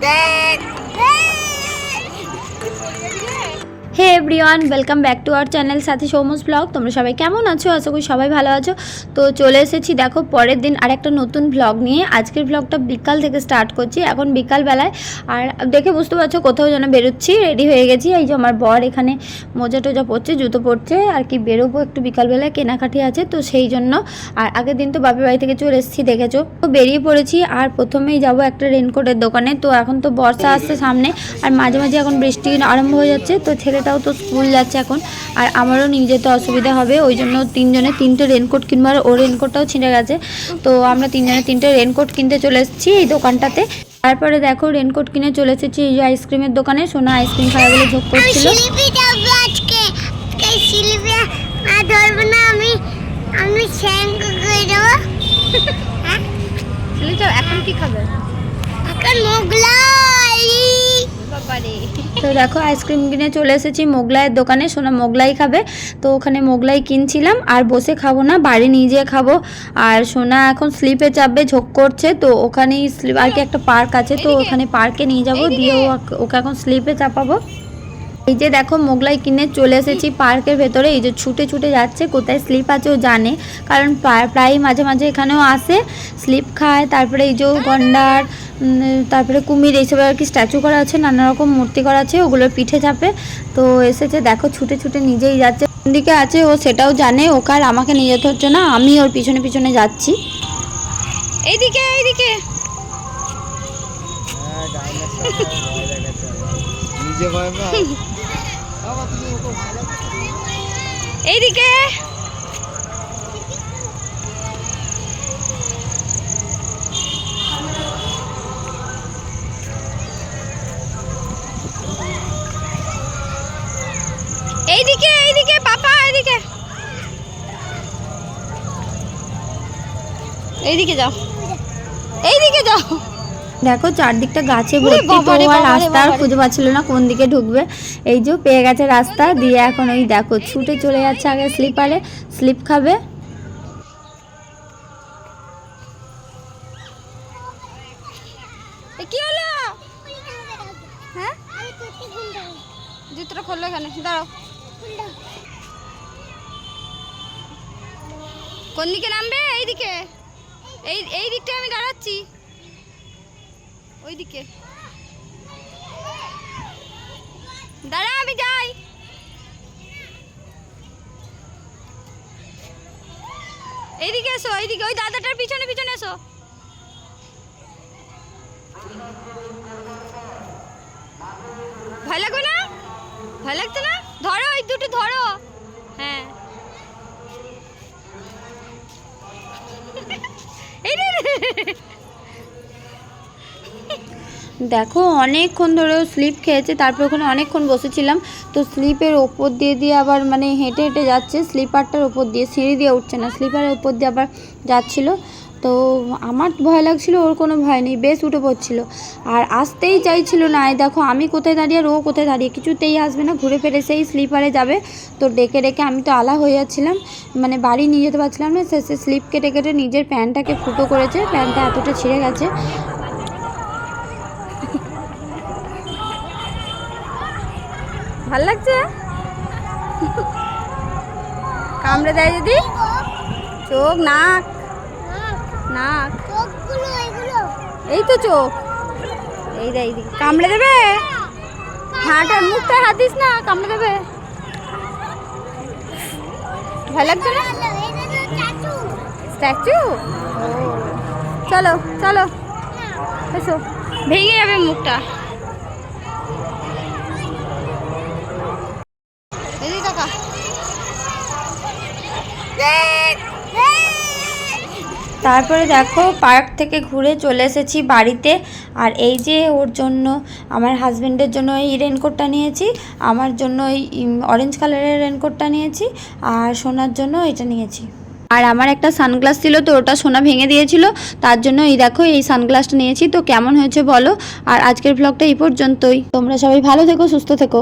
Dang! Hey everyone welcome back to our channel সাথে সৌমস blog তোমরা সবাই কেমন আছো? আশা করি সবাই ভালো আছো। তো চলে এসেছি দেখো পরের দিন আর একটা নতুন ব্লগ নিয়ে। আজকের ব্লগটা বিকাল থেকে স্টার্ট করছি, এখন বিকালবেলায়। আর দেখে বুঝতে পারছ কোথাও যেন বেরোচ্ছি রেডি হয়ে গেছি। এই যে আমার বর এখানে মোজা টোজা পড়ছে জুতো পড়ছে আর কি বেরোবো একটু বিকালবেলায়, কেনাকাটি আছে তো সেই জন্য। আর আগের দিন তো বাপের বাড়ি থেকে চলে এসেছি, দেখেছ? তো বেরিয়ে পড়েছি, আর প্রথমেই যাব একটা রেনকোটের দোকানে। তো এখন তো বর্ষা আসছে সামনে, আর মাঝে মাঝে এখন বৃষ্টি আরম্ভ হয়ে যাচ্ছে, তো ছেলেটাও তো স্কুল যাচ্ছে এখন। আর আমারও নিয়ে যেতে অসুবিধা হবে ওই জন্য তিনজনে তিনটে রেনকোট কিনবো আর ও রেনকোটটাও ছিঁড়ে গেছে। তো আমরা তিনজনে তিনটে রেনকোট কিনতে চলে এসেছি এই দোকানটাতে। তারপরে দেখো রেনকোট কিনে চলে এসেছি এই যে আইসক্রিমের দোকানে। সোনা আইসক্রিম খাওয়া বলে ঝোঁক করছিল। আজকে। এই শিল্পী আর ধরবো না আমি। আমি শ্যাঙ্ক করে দেবো। এখন কি খাবে? এখন মোগলাই। তো দেখো আইসক্রিম কিনে চলে এসেছি মোগলাইয়ের দোকানে। সোনা মোগলাই খাবে। তো ওখানে মোগলাই কিনছিলাম আর বসে খাব না বাড়ি নিয়ে যেয়ে খাব। আর সোনা এখন স্লিপে চাপবে ঝোঁক করছে। তো ওখানেই স্লিপ আর কি একটা পার্ক আছে তো ওখানে পার্কে নিয়ে যাব দিয়ে ওকে এখন স্লিপে চাপাবো। এই যে দেখো মোগলাই কিনে চলে এসেছি পার্কের ভেতরে। এই যে ছুটে ছুটে যাচ্ছে কোথায় স্লিপ আছে ও জানে। কারণ প্রায় মাঝে মাঝে এখানেও আসে। স্লিপ খায় তারপরে এই যে গন্ডার তারপরে কুমির এইসব আর কি স্ট্যাচু করা আছে নানা রকম মূর্তি করা আছে ওগুলোর পিঠে চাপে। তো এসেছে দেখো ছুটে ছুটে নিজেই যাচ্ছে। কোন দিকে আছে ও সেটাও জানে ওকে আর আমাকে নিয়ে যেতে হচ্ছে না আমি ওর পিছনে পিছনে যাচ্ছি। এইদিকে এইদিকে। নিজে ভয় পাও? এইদিকে এইদিকে। এইদিকে যাও। এইদিকে যাও। দেখো চারদিকটা গাছে ভর্তি তো আর রাস্তা আর খুঁজে পাচ্ছিল না কোন দিকে ঢুকবে। এই যে পেয়ে গেছে রাস্তা দিয়ে এখন ওই দেখো ছুটে চলে যাচ্ছে আগে স্লিপারে স্লিপ খাবে। এ কি হলো? হ্যাঁ? জুতোটা এখানে দাঁড়াও। কোন দিকে নামবে? এইদিকে। এই এই দিকটা আমি দাঁড়াচ্ছি। ওইদিকে। দাঁড়া, আমি যাই। এইদিকে এসো, এইদিকে, ওই দাদাটার পিছনে পিছনে এসো। ভয় লাগবে না? ভয় লাগছে না? ধরো ওই দুটো ধরো হ্যাঁ এই রে রে। দেখো, অনেকক্ষণ ধরে স্লিপ খেয়েছে, তারপর ওখানে অনেকক্ষণ বসেছিলাম। তো স্লিপের ওপর দিয়ে দিয়ে আবার মানে হেঁটে হেঁটে যাচ্ছে স্লিপারটার ওপর দিয়ে, সিঁড়ি দিয়ে উঠছে না স্লিপারের ওপর দিয়ে আবার যাচ্ছিল। তো আমার ভয় লাগছিল, ওর কোনো ভয় নেই, বেশ উঠে পড়ছিল। আর আসতেই চাইছিল না, এই দেখো আমি কোথায় দাঁড়িয়ে আর ও কোথায় দাঁড়িয়ে, কিছুতেই আসবে না, ঘুরে ফিরে সেই স্লিপারে যাবে। তো ডেকে ডেকে আমি তো আলা হয়ে যাচ্ছিলাম মানে বাড়ি নিয়ে যেতে পারছিলাম না শেষে স্লিপ কেটে কেটে নিজের প্যান্টটাকে ফুটো করেছে, প্যান্টটা এতটা ছিঁড়ে গেছে। ভালো লাগছে? কামড়ে দেয় যদি? চোখ, নাক। নাক এই তো চোখ। এই রে এইদিকে কামড়ে দেবে? হাঁটা মুখটা হাত দিস না কামড়ে দেবে? ভয় লাগছে না? স্ট্যাচু? চলো চলো। এসো। ভেঙে যাবে মুখটা। টাকা তারপরে দেখো পার্ক থেকে ঘুরে চলে এসেছি বাড়িতে। আর এই যে ওর জন্য, আমার হাজব্যান্ডের জন্য এই রেনকোটটা নিয়েছি, আমার জন্য এই অরেঞ্জ কালারের রেনকোটটা নিয়েছি, আর সোনার জন্য এটা নিয়েছি। আর আমার একটা সানগ্লাস ছিল তো, ওটা সোনা ভেঙে দিয়েছিল, তার জন্য এই দেখো এই সানগ্লাসটা নিয়েছি। তো কেমন হয়েছে বলো? আর আজকের ব্লগটা এই পর্যন্তই। তোমরা সবাই ভালো থেকো, সুস্থ থেকো।